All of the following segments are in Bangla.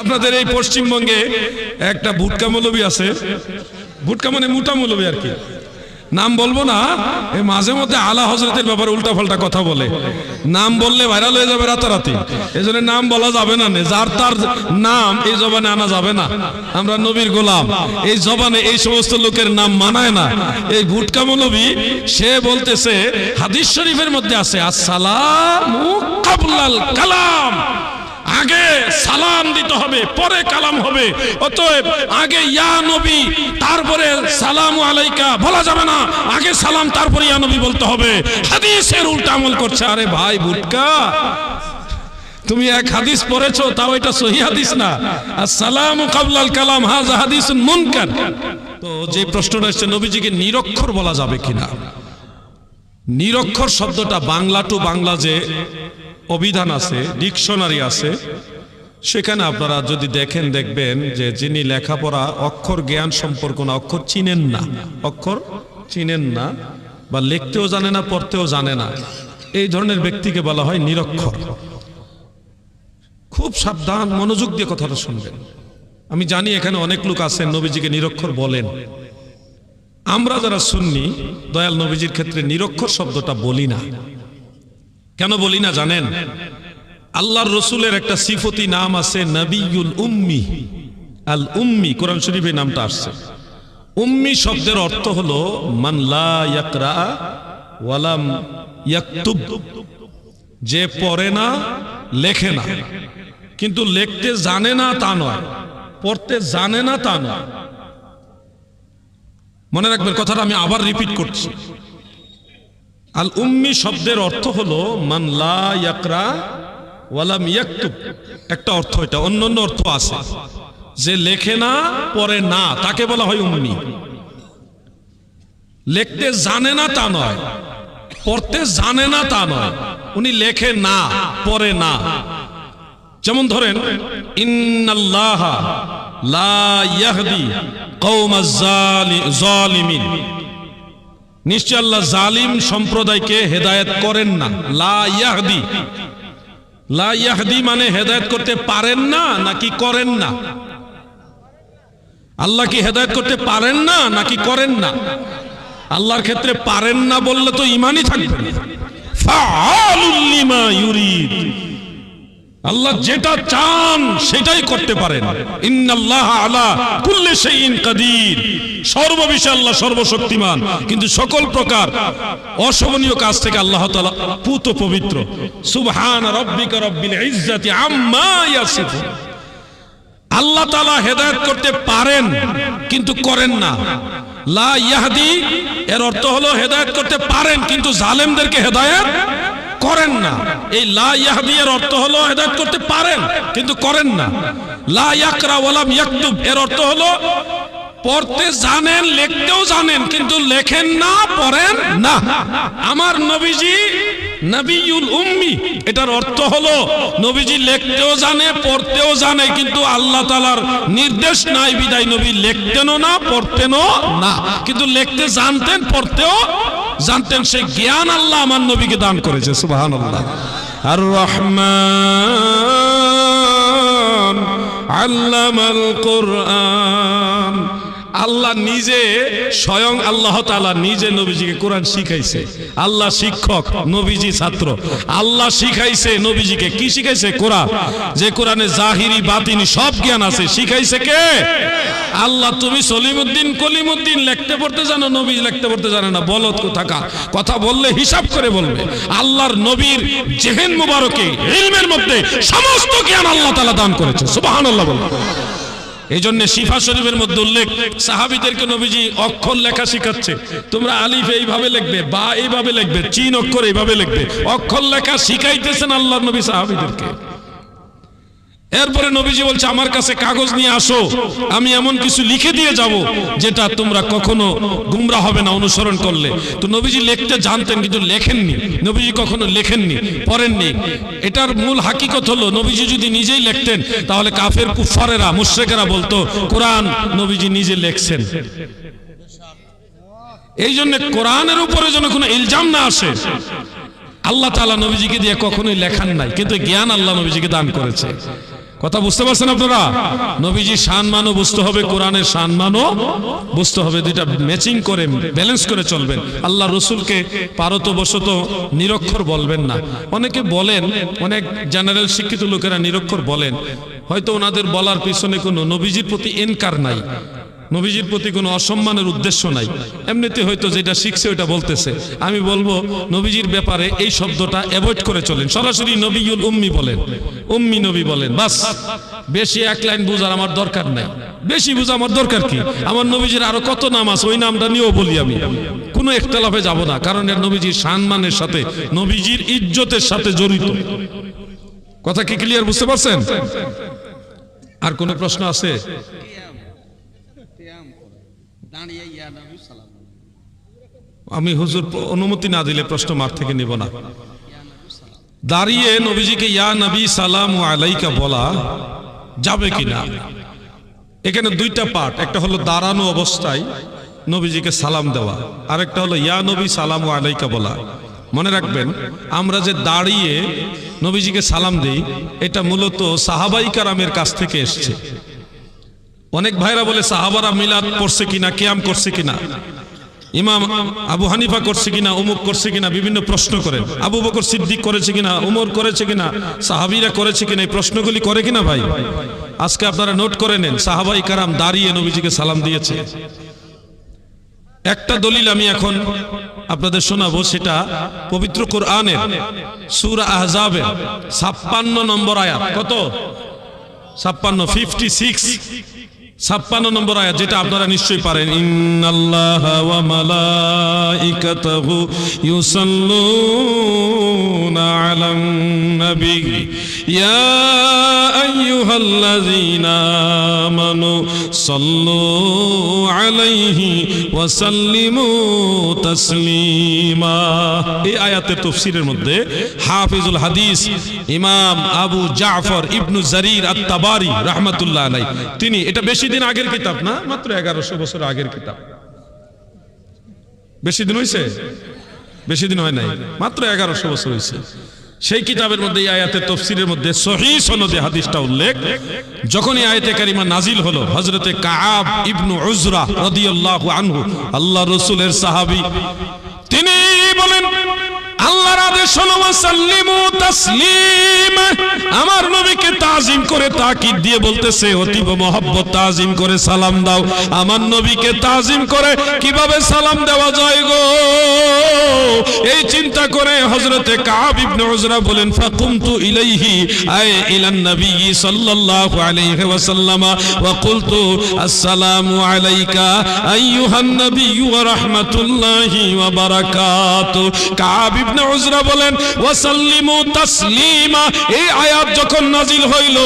আপনাদের এই পশ্চিমবঙ্গে একটা ভুটকা মৌলবী আছে। ভুটকা মানে মোটা মৌলবী আর কি। নাম বলব না এই মাঝে মধ্যে আলা হজরতের ব্যাপারে উল্টা পাল্টা কথা বলে। নাম বললে ভাইরাল হয়ে যাবে রাতারাতি। এই জন্য নাম বলা যাবে না। যার তার নাম এই জবানে আনা যাবে না। আমরা নবীর গোলাম, এই জবানে এই সমস্ত লোকের নাম মানায় না। এই ভুটকা মৌলবী সে বলতেছে, হাদিস শরীফের মধ্যে আছে, আসসালামু কালাম। আগে সালাম দিতে হবে, পরে কালাম হবে। অতএব আগে ইয়া নবী, তারপরে সালাম আলাইকা। বলা যাবে না, আগে সালাম, তারপরে ইয়া নবী বলতে হবে। হাদিসের উল্টা আমল করছে, আরে ভাই, বুটকা। তুমি এক হাদিস পড়েছো, তাও এটা সহি হাদিস না। আর সালাম কাবলাল কালাম হাজা হাদিস মুনকার। তো যে প্রশ্নটা এসছে, নবীজিকে নিরক্ষর বলা যাবে কিনা? নিরক্ষর শব্দটা বাংলা টু বাংলা যে অভিধান আছে, ডিকশনারি আছে। সেখানে আপনারা যদি দেখেন, দেখবেন যে যিনি লেখাপড়া অক্ষর জ্ঞান সম্পর্ক না, অক্ষর চিনেন না, অক্ষর চিনেন না বা লিখতেও জানে না, পড়তেও জানে না। এই ধরনের ব্যক্তিকে বলা হয় নিরক্ষর। খুব সাবধান মনোযোগ দিয়ে কথাটা শুনবেন। আমি জানি এখানে অনেক লোক আছেন, নবীজিকে নিরক্ষর বলেন। আমরা যারা শুননি দয়াল নবীজির ক্ষেত্রে নিরক্ষর শব্দটা বলি না। কেন বলি না জানেন? আল্লাহর রসুলের একটা সিফতি নাম আছে নবিউল উম্মি। আল উম্মি, কোরআন শরীফে নামটা আসছে। উম্মি শব্দের অর্থ হলো মানলা ইয়াকরা ওয়ালাম ইয়াকতুব। যে পড়ে না, লেখে না। কিন্তু লিখতে জানে না তা নয়, পড়তে জানে না তা নয়। মনে রাখবেন, কথাটা আমি আবার রিপিট করছি। আল উম্মি শব্দের অর্থ হলো মান লা ইয়াকরা একটা অর্থ এটা অন্য অন্য অর্থ আছে। যে লেখে না, পড়ে না, তাকে বলা হয় উম্মি। লিখতে জানে না, তা নয়। পড়তে জানে না, তা নয়। উনি লেখে না, পড়ে না। যেমন ধরেন, ইন্নাল্লাহ লা ইয়াহদি কওমাজ জালি- জালিমিন। নিশ্চয় আল্লাহ জালিম সম্প্রদায়কে হেদায়েত করেন না। লা ইয়াহদি। মানে হেদায়েত করতে পারেন না নাকি করেন না? আল্লাহ কি হেদায়েত করতে পারেন না নাকি করেন না? আল্লাহর ক্ষেত্রে পারেন না বললে তো ইমানই থাকবে না। আল্লাহ যেটা চান সেটাই করতে পারেন। ইন্নাল্লাহ আলা কুল্লি শাইইন কাদির। সর্ববিষয়ে আল্লাহ সর্বশক্তিমান। কিন্তু সকল প্রকার অশোভনীয় কাজ থেকে আল্লাহ তাআলা পুত পবিত্র। সুবহান রাব্বিকা রাব্বিল ইজ্জাতি আম্মা ইয়াসিফুন। আল্লাহ তাআলা হেদায়েত করতে পারেন, কিন্তু করেন না। লা ইয়াহদি, এর অর্থ হলো হেদায়েত করতে পারেন, কিন্তু জালেমদেরকে হেদায়েত করেন না। এই লা অর্থ হলো হেদায়েত করতে পারেন, কিন্তু করেন না। লা ইয়াকরা ইয়াকতুব এর অর্থ হলো পড়তে জানেন, লিখতেও জানেন, কিন্তু লেখেন না, পড়েন না। আমার নবীজি উম্মি, এটার অর্থ হলো নবীজি লিখতেও জানে, পড়তেও জানে, কিন্তু আল্লাহ তালার নির্দেশ নাই, বিদায় নবী লিখতেনও না, পড়তেনও না। কিন্তু লিখতে জানতেন, পড়তেও জানতেন সে জ্ঞান আল্লাহ আমার নবীকে দান করেছে সুবাহান আল্লাহ আর রহমান আল্লামাল কোরআন। আল্লাহ নিজে, স্বয়ং আল্লাহ তাআলা নিজে নবীজিকে কোরআন শিখাইছে। আল্লাহ শিক্ষক, নবীজি ছাত্র। আল্লাহ শিখাইছে, নবীজিকে কি শিখাইছে? কোরআন। যে কোরআনে জাহিরি, বাতিনি, সব জ্ঞান আছে। শিখাইছে কে? আল্লাহ, তুমি সলিমুদ্দিন, কলিমুদ্দিন লিখতে পড়তে জানো, নবী লিখতে পড়তে জানে না। বলত কোথাকা কথা বললে হিসাব করে বলবে। আল্লাহর নবীর জেহেন মুবারকে, ইলমের মধ্যে সমস্ত জ্ঞান আল্লাহ তালা দান করেছে। সুবহানাল্লাহ বলবে এই জন্য শিফা শরীফের মধ্যে উল্লেখ, সাহাবিদেরকে নবীজি অক্ষর লেখা শিখাচ্ছে। তোমরা আলিফ এইভাবে লিখবে, বা এইভাবে লিখবে চীন অক্ষর এইভাবে লিখবে। অক্ষর লেখা শিখাইতেছেন আল্লাহ নবী সাহাবিদেরকে। এরপরে নবীজি বলছে, আমার কাছে কাগজ নিয়ে আসো, আমি এমন কিছু লিখে দিয়ে যাব যেটা তোমরা কখনো গুমরা হবে না, অনুসরণ করলে। তো নবীজি লিখতে জানতেন, কিন্তু লেখেননি। নবীজি কখনো লেখেননি, পড়েননি। এটার মূল হাকিকত হলো, নবীজি যদি নিজেই লিখতেন, তাহলে কাফের কুফারেরা মুশ্রেকেরা বলতো, কোরআন নবীজি নিজে লেখছেন। এই জন্য কোরআনের উপরে যেন কোনো ইলজাম না আসে, আল্লাহ তাআলা নবীজিকে দিয়ে কখনোই লেখান নাই, কিন্তু জ্ঞান আল্লাহ নবীজিকে দান করেছে। কথা বুঝতে পারছেন আপনারা? নবীজি সম্মানও বুঝতে হবে, কোরআনের সম্মানও বুঝতে হবে। দুইটা ম্যাচিং করে ব্যালেন্স করে চলবেন। আল্লাহ রসুলকে পারত বশত নিরক্ষর বলবেন না। অনেকে বলেন, অনেক জেনারেল শিক্ষিত লোকেরা নিরক্ষর বলেন। হয়তো ওনাদের বলার পিছনে কোনো নবীজির প্রতি এনকার নাই। নবীজির প্রতি কোনো অসম্মানের উদ্দেশ্য নাই। এমনিতে হয়তো যেটা শিখছে ওইটা বলতেছে। আমি বলব, নবীজির ব্যাপারে এই শব্দটা অ্যাভয়েড করে চলেন। সরাসরি নবীউল উম্মি বলেন। উম্মি নবী বলেন, বাস। বেশি এক লাইন বুঝার আমার দরকার নাই। বেশি বুঝা আমার দরকার কি? আমার নবীজির আরও কত নাম আছে, ওই নামটা নিয়েও বলি আমি। কোনো একতলাফে যাব না, কারণ এর নবীজির সম্মানের সাথে, নবীজির ইজ্জতের সাথে জড়িত। কথা কি ক্লিয়ার বুঝতে পারছেন? আর কোনো প্রশ্ন আছে? আমি হুজুর অনুমতি না দিলে প্রশ্ন মার থেকে নিব না। দাঁড়িয়ে নবীজিকে ইয়া নবী সালাম আলাইকা বলা যাবে কিনা? এখানে দুইটা পার্ট একটা হলো দাঁড়ানো অবস্থায় নবীজিকে সালাম দেওয়া, আরেকটা হলো ইয়া নবী সালাম আলাইকা বলা। মনে রাখবেন, আমরা যে দাঁড়িয়ে নবীজিকে সালাম দিই, এটা মূলত সাহাবাই কারামের কাছ থেকে এসছে। অনেক ভাইরা বলে, সাহাবারা মিলাদ করছে কিনা, কিয়াম করছে কিনা? ইমাম আবু হানিফা করছে কিনা উমুক করছে কিনা, বিভিন্ন প্রশ্ন করেন আবু বকর সিদ্দিক করেছে কিনা, উমর করেছে কিনা, সাহাবিরা করেছে কিনা, এই প্রশ্নগুলি করে কিনা ভাই? আজকে আপনারা নোট করে নেন, সাহাবাই কারাম দাঁড়িয়ে নবীজিকে সালাম দিয়েছে। একটা দলিল আমি এখন আপনাদের শোনাবো, সেটা পবিত্র কোরআনের সূরা আহজাবের ছাপ্পান্ন নম্বর আয়াত। কত? ছাপ্পান্ন ফিফটি সিক্স ছাপ্পান্ন নম্বর আয়াত যেটা আপনারা নিশ্চয়ই পারেন। ইন্নাল্লাহ ওয়া মালাইকাতাহু ইউসাল্লুনা আলান আইয়ুহাল্লাযীনা আমানু সাল্লু আলাইহি ওয়া সাল্লিমু তাসলিমা। এই আয়াতের তাফসীরের মধ্যে হাফিজুল হাদিস ইমাম আবু জাফর ইবনু জারির আত-তাবারি রাহমাতুল্লাহ আলাইহি। তিনি, এটা বেশি দিন আগের কিতাব না? মাত্র এগারোশো বছর আগের কিতাব। বেশি দিন হয়েছে বেশি দিন হয় নাই। মাত্র এগারোশো বছর হয়েছে সেই কিতাবের মধ্যে এই আয়াতের তফসিরের মধ্যে সহি সনদে হাদিসটা উল্লেখ। যখন এই আয়াতে কারিমা নাজিল হলো হজরতে কাব ইবনু উজরা আল্লাহ আনহু আল্লাহ রসুলের সাহাবি, তিনি বলেন আল্লাহর আদেশ হলো সাল্লিমু তাসলিম। আমার নবীকে তাজিম করে তাকিদ দিয়ে বলতেছে, অতীব মহব্বত তাজিম করে সালাম দাও। আমার নবীকে তাজিম করে কীভাবে সালাম দেওয়া যায় গো? এই চিন্তা করে হযরতে কাব ইবনে উজরা বলেন, ফাকুমতু ইলাইহি আয় ইলান নবী সাল্লাল্লাহু আলাইহি ওয়াসাল্লাম। ওয়া কুলতু, আসসালামু আলাইকা আইয়ুহান নবী ওয়া রাহমাতুল্লাহি ওয়া বারাকাতু। কাব উজরা বলেন ওয়া সাল্লিমু তাসলিমা। এই আয়াত যখন নাজিল হইল,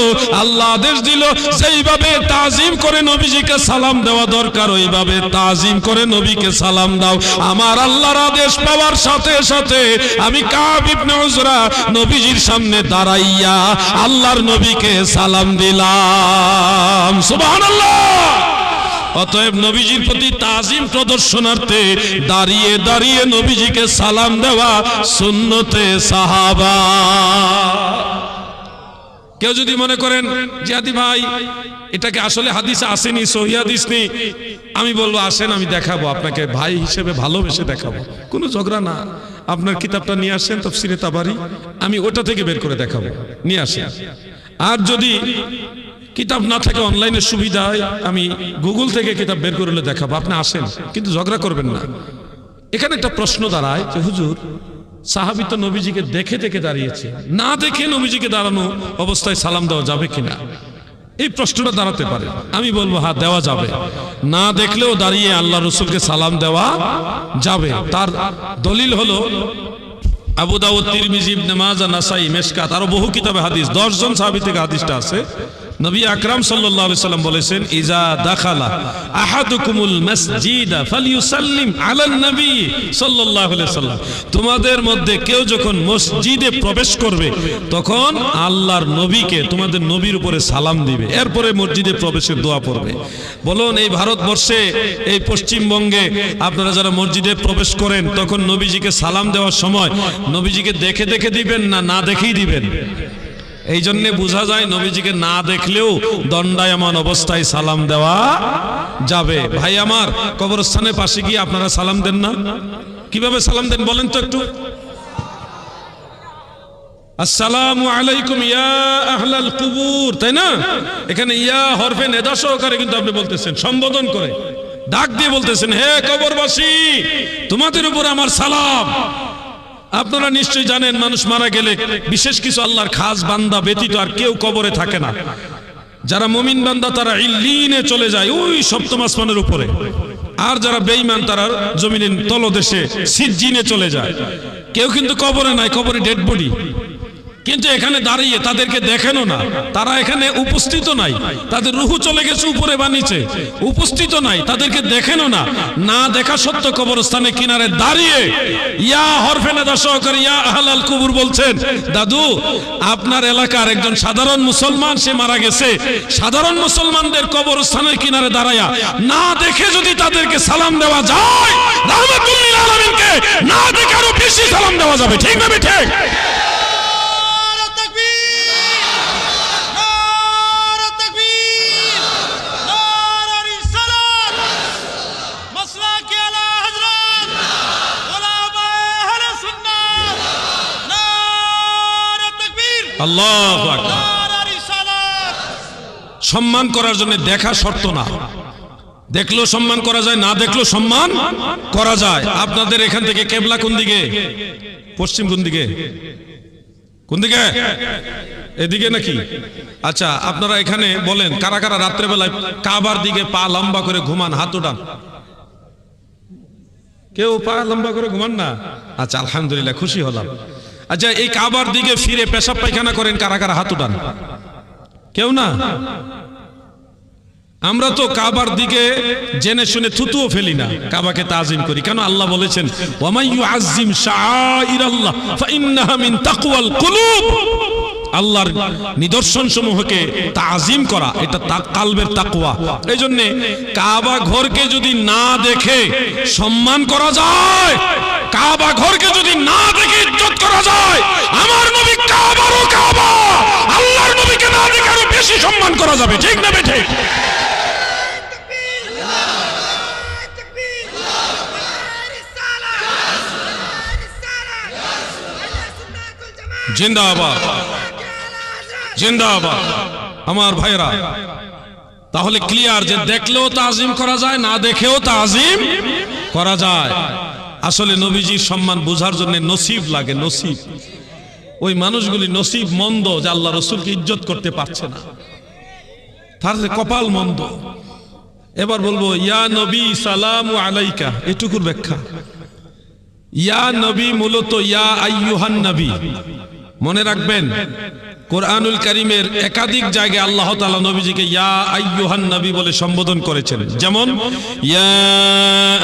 আল্লাহ আদেশ দিল, যেইভাবে তাজিম করে নবীজিকে সালাম দেওয়া দরকার, ওইভাবে তাজিম করে নবীকে সালাম দাও। আমার আল্লাহর আদেশ পাওয়ার সাথে সাথে আমি কাব ইবনে উজরা নবীজির সামনে দাঁড়াইয়া আল্লাহর নবীকে সালাম দিলাম। সুবহানাল্লাহ! অতএব নবীজির প্রতি তাজিম প্রদর্শনার্থে দাঁড়িয়ে দাঁড়িয়ে নবীজিকে সালাম দেওয়া সুন্নতে সাহাবা। কেউ যদি মনে করেন, জিয়াদি ভাই, এটাকে আসলে হাদিসে আসেনি, সহি নেই। আমি বলব, আসেন, আমি দেখাবো, আপনাকে ভাই হিসেবে ভালোবেসে দেখাবো। কোনো ঝগড়া না। আপনার কিতাবটা নিয়ে আসেন, তফসিরে তাবারি। আমি ওটা থেকে বের করে দেখাবো। নিয়ে আসেন। আর যদি কিতাব না থাকে অনলাইনের সুবিধায় আমি গুগল থেকে কিতাব বের করলে দেখাবো। আপনি আসেন, কিন্তু ঝগড়া করবেন না। এখানে একটা প্রশ্ন দাঁড়ায় যে, হুজুর, সাহাবি তো নবীজিকে দেখে দেখে দাঁড়িয়েছে। না দেখে নবীজিকে দাঁড়ানো অবস্থায় সালাম দেওয়া যাবে কিনা? এই প্রশ্নটা দাঁড়াতে পারে। আমি বলব হ্যাঁ দেওয়া যাবে। না দেখলেও দাঁড়িয়ে আল্লাহ রসুলকে সালাম দেওয়া যাবে। তার দলিল হলো, আবু দাউদ, তিরমিজি, ইবনে নাসাই, মেশকাত, আরও বহু কিতাবে হাদিস 10 জন সাহাবী থেকে হাদিসটা আছে। নবী আকরাম সাল্লাল্লাহু আলাইহি সাল্লাম বলেছেন, ইজা দাখালা আহাদুকুমুল মাসজিদা ফালিয়ুসাল্লিম আলান নবী সাল্লাল্লাহু আলাইহি সাল্লাম। তোমাদের মধ্যে কেউ যখন মসজিদে প্রবেশ করবে, তখন আল্লাহর নবীকে তোমাদের নবীর উপরে সালাম দিবে। এরপরে মসজিদে প্রবেশের দোয়া পড়বে। বলুন, এই ভারতবর্ষে, এই পশ্চিমবঙ্গে আপনারা যারা মসজিদে প্রবেশ করেন, তখন নবীজিকে সালাম দেওয়ার সময় নবীজিকে দেখে দেখে দিবেন না না দেখেই দিবেন? এই জন্য বোঝা যায় নবীজিকে না দেখলেও দণ্ডায়মান অবস্থায় সালাম দেওয়া যাবে। ভাই আমার কবরস্থানের পাশে গিয়ে আপনারা সালাম দেন না? কীভাবে সালাম দেন বলেন তো একটু? আসসালামু আলাইকুম ইয়া আহলাল কুবুর তাই না? এখানে ইয়া হরফে নেদা সহকারে কিন্তু আপনি বলতেছেন সম্বোধন করে। ডাক দিয়ে বলতেছেন হে কবরবাসী তোমাদের উপর আমার সালাম। আপনারা নিশ্চয়ই জানেন, মানুষ মারা গেলে বিশেষ কিছু আল্লাহর খাস বান্দা ব্যতীত আর কেউ কবরে থাকে না। যারা মমিন বান্দা, তারা ইল্লিনে চলে যায় ওই সপ্তম আসমানের উপরে। আর যারা বেঈমান, তারা জমিনের তলদেশে সিজিনে চলে যায়। কেউ কিন্তু কবরে নাই, কবরে ডেড বডি। কিন্তু এখানে দাঁড়িয়ে তাদেরকে দেখেনও না। তারা এখানে উপস্থিত নাই। তাদের রুহু চলে গেছে উপরে বানিয়েছে উপস্থিত নাই। তাদেরকে দেখেনও না। না দেখা সত্য কবরস্থানে কিনারে দাঁড়িয়ে ইয়া হরফেনে দর্শকর ইয়া আহলাল কুবুর বলছেন, দাদু, আপনার এলাকার একজন সাধারণ মুসলমান, সে মারা গেছে। সাধারণ মুসলমানদের কবরস্থানের কিনারে দাঁড়ায়া না দেখে যদি তাদেরকে সালাম দেওয়া যায় না দেখে আরও বেশি সালাম দেওয়া যাবে। ঠিক না বে ঠিক? আল্লাহু সম্মান করার জন্য দেখা শর্ত না। দেখলেও সম্মান করা যায় না দেখলেও সম্মান করা যায়। আপনাদের এখান থেকে কেবলা কোন দিকে? পশ্চিম কোন দিকে? কোন দিকে? এদিকে নাকি? আচ্ছা আপনারা এখানে বলেন কারা কারা রাত্রেবেলায় কাবার দিকে পা লম্বা করে ঘুমান হাত উঠান? কেউ পা লম্বা করে ঘুমান না? আচ্ছা আলহামদুলিল্লাহ খুশি হলাম। আচ্ছা এই কাবার দিকে ফিরে পেশাব পায়খানা করেন কারা কারা হাত উঠান। কেউ না? আমরা তো কাবার দিকে জেনে শুনে থুতুও ফেলি না, কাবাকে তাজিম করি। কেন আল্লাহ বলেছেন ওয়ামাইয়ু আজিম শাআইরাল্লাহ ফাইন্নাহা মিন তাকওয়াল কুলুব। আল্লাহর নিদর্শন সমূহকে তাজিম করা, এটা কালবের তাকুয়া এই জন্যে কাবা ঘরকে যদি না দেখে সম্মান করা যায়, কাবা ঘরকে যদি না দেখে ইজ্জত করা যায়, আমার নবী কাবারও কাবা, আল্লাহর নবীকে না দেখে আরও বেশি সম্মান করা যাবে, ঠিক না বেঠে? জিন্দাবাদ। জিন্দাবাদ। আমার ভাইরা তাহলে ক্লিয়ার যে দেখলেও তাজিম করা যায়, না দেখেও তাজিম করা যায়। আসলে নবীজির সম্মান বোঝার জন্য নসিব লাগে, নসিব। ওই মানুষগুলি নসিব মন্দ যে আল্লাহ রসুলকে ইজ্জত করতে পারছে না। তার কপাল মন্দ। এবার বলব, ইয়া নবী সালাম আলাইকা, এটুকুর ব্যাখ্যা। ইয়া নবী মূলত ইয়া আইয়ুহান নবী। মনে রাখবেন কোরআনুল করিমের একাধিক জায়গায় আল্লাহ তাআলা নবীজিকে ইয়া আইয়ুহান নবী বলে সম্বোধন করেছেন। যেমন, ইয়া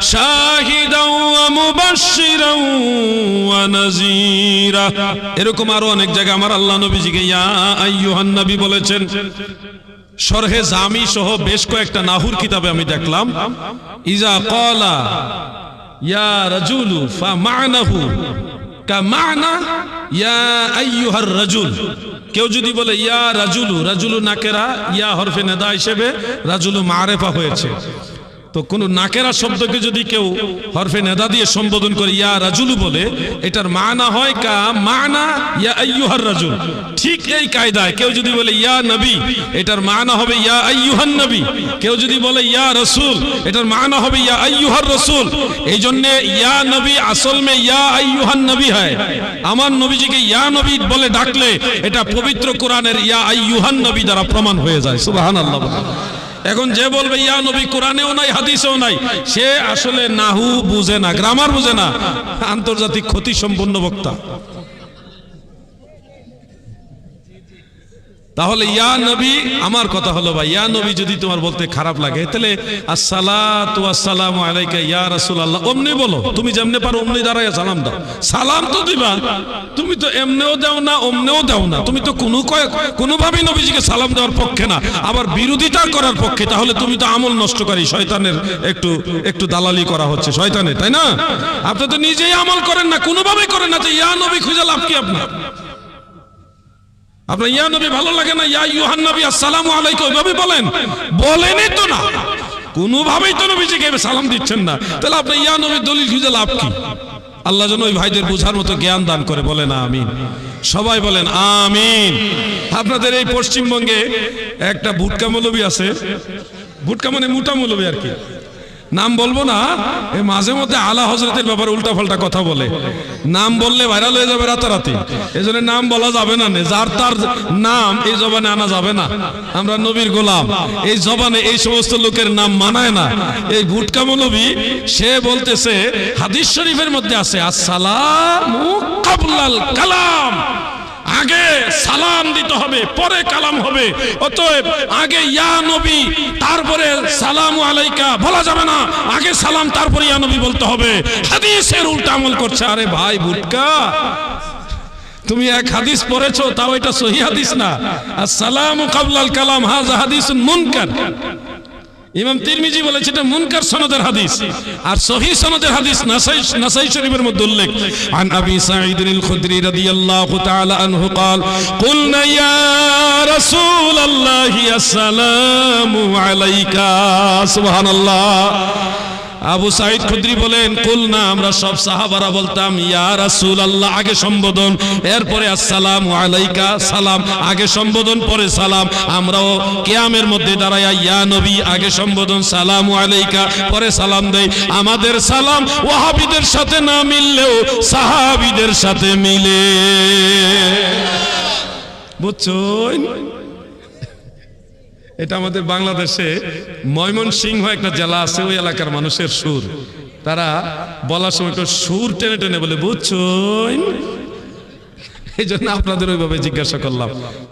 শাহিদা এরকম আরও অনেক জায়গায় আমার আল্লাহ নবীজিকে ইয়া আইয়ুহান নবী বলেছেন। শরহে জামি সহ বেশ কয়েকটা নাহুর কিতাবে আমি দেখলাম। ইজা কলা ইয়া রাজুলু ফা মানাহু মানা ইয়া কেউ যদি বলে, ইয়া রাজুলু রাজুলু নাকেরা, ইয়া হরফে নেদা হিসেবে রাজুলু মারেফা হয়েছে। তো কোনো নাকেরা শব্দকে যদি কেউ হরফে নেদা দিয়ে সম্বোধন করে, ইয়া রাজুলু বলে, এটার মানা হয় কা? মানা ইয়া আইয়ুহার রাজুল। ঠিক এই কায়দায় কেউ যদি বলে, ইয়া নবী, এটার মানা হবে ইয়া আইয়ুহান নবী। কেউ যদি বলে, ইয়া রসুল, এটার মানা হবে ইয়া আইয়ুহার রসুল। এই জন্য ইয়া নবী আসল মে ইয়া আইয়ুহান নবী হয়। আমার নবীজিকে ইয়া নবী বলে ডাকলে, এটা পবিত্র কোরআনের ইয়া আইয়ুহান নবী দ্বারা প্রমাণ হয়ে যায়। সুবহানাল্লাহ এখন যে বলবে, ইয়া নবী, কোরআনেও নাই, হাদিসেও নাই। সে আসলে নাহু বুঝে না গ্রামার বুঝে না। আন্তর্জাতিক ক্ষতি সম্পন্ন বক্তা। তাহলে ইয়া নবী, আমার কথা হলো ভাই, ইয়া নবী যদি তোমার বলতে খারাপ লাগে, তাহলে আসসালাতু আসসালামু আলাইকা ইয়া রাসূলুল্লাহ। অমনি বলো, তুমি যেমনে পারো অমনি দাঁড়ায় সালাম দাও। সালাম তো দিবা, তুমি তো এমনেও দাও না, অমনেও দাও না। তুমি তো কোনো কোনোভাবেই নবীজিকে সালাম দেওয়ার পক্ষে না। আবার বিরোধিতা করার পক্ষে, তাহলে তুমি তো আমল নষ্টকারী, শয়তানের একটু একটু দালালি করা হচ্ছে, শয়তানের, তাই না? আপনি তো নিজেই আমল করেন না, কোনোভাবেই করেন না, যে ইয়া নবী খুঁজে লাভ কি আপনার? আপনার, ইয়া নবী, ভালো লাগে না? ইয়া ইউহান নবী, আসসালামু আলাইকুম। ওইভাবে বলেন। বলেনই তো না। কোনোভাবেই তো নবীজিকে সালাম দিচ্ছেন না। তাহলে আপনি ইয়া নবীর দলিল খুঁজে লাভ কি? আল্লাহ যেন ওই ভাইদের বোঝার মতো জ্ঞান দান করে। বলেন, আমিন। সবাই বলেন, আমিন। আপনাদের এই পশ্চিমবঙ্গে একটা ভুটকা মৌলবী আছে। ভুটকা মানে মোটা মৌলবী আর কি। নাম বলব না? এ মাঝে মধ্যে আলা হজরতের ব্যাপারে উল্টা পাল্টা কথা বলে। নাম বললে ভাইরাল হয়ে যাবে রাতারাতি। এই জন্য নাম বলা যাবে না। যার তার নাম এই জবানে আনা যাবে না। আমরা নবীর গোলাম। এই জবানে এই সমস্ত লোকের নাম মানায় না। এই ভুটকা মৌলবী, সে বলতেছে, হাদিস শরীফের মধ্যে আছে, আসসালামু কাবলাল কালাম। আগে সালাম দিতে হবে, পরে কালাম হবে। অতএব আগে ইয়া নবী, তারপরে সালাম আলাইকা, বলা যাবে না। আগে সালাম, তারপরে ইয়া নবী বলতে হবে। হাদিসের উল্টা আমল করছে। আরে ভাই বুটকা তুমি এক হাদিস পড়েছো, তাও এটা সহি হাদিস না। আসসালাম কাবলাল কালাম হাজা হাদিস মুনকার। ইমাম তিরমিজি বলেছে এটা মুনকার সনদের হাদিস আর সহি সনদের হাদিস নাসাই নাসাই শরীফের মধ্যে উল্লেখ عن ابي سعيد الخدري رضي الله تعالى عنه قال قلنا يا رسول الله السلام عليك سبحان الله আবু সাইদ খুদ্রি বলেন কুল না আমরা সব সাহাবারা বলতাম, ইয়া রাসূল আল্লাহ আগে সম্বোধন, এরপরে আসসালামু আলাইকা, সালাম, আগে সম্বোধন, পরে সালাম, আমরাও কেয়ামের মধ্যে দাঁড়াইয়া, ইয়া নবী, আগে সম্বোধন, সালাম আলাইকা, পরে সালাম দেই। আমাদের সালাম ওয়াহাবিদের সাথে না মিললেও সাহাবিদের সাথে মিলে। বুঝছেন? এটা আমাদের বাংলাদেশে ময়মনসিংহ একটা জেলা আছে, ওই এলাকার মানুষের সুর। তারা বলার সময় একটু সুর টেনে টেনে বলে বুঝছ এই জন্য আপনাদের ওইভাবে জিজ্ঞাসা করলাম।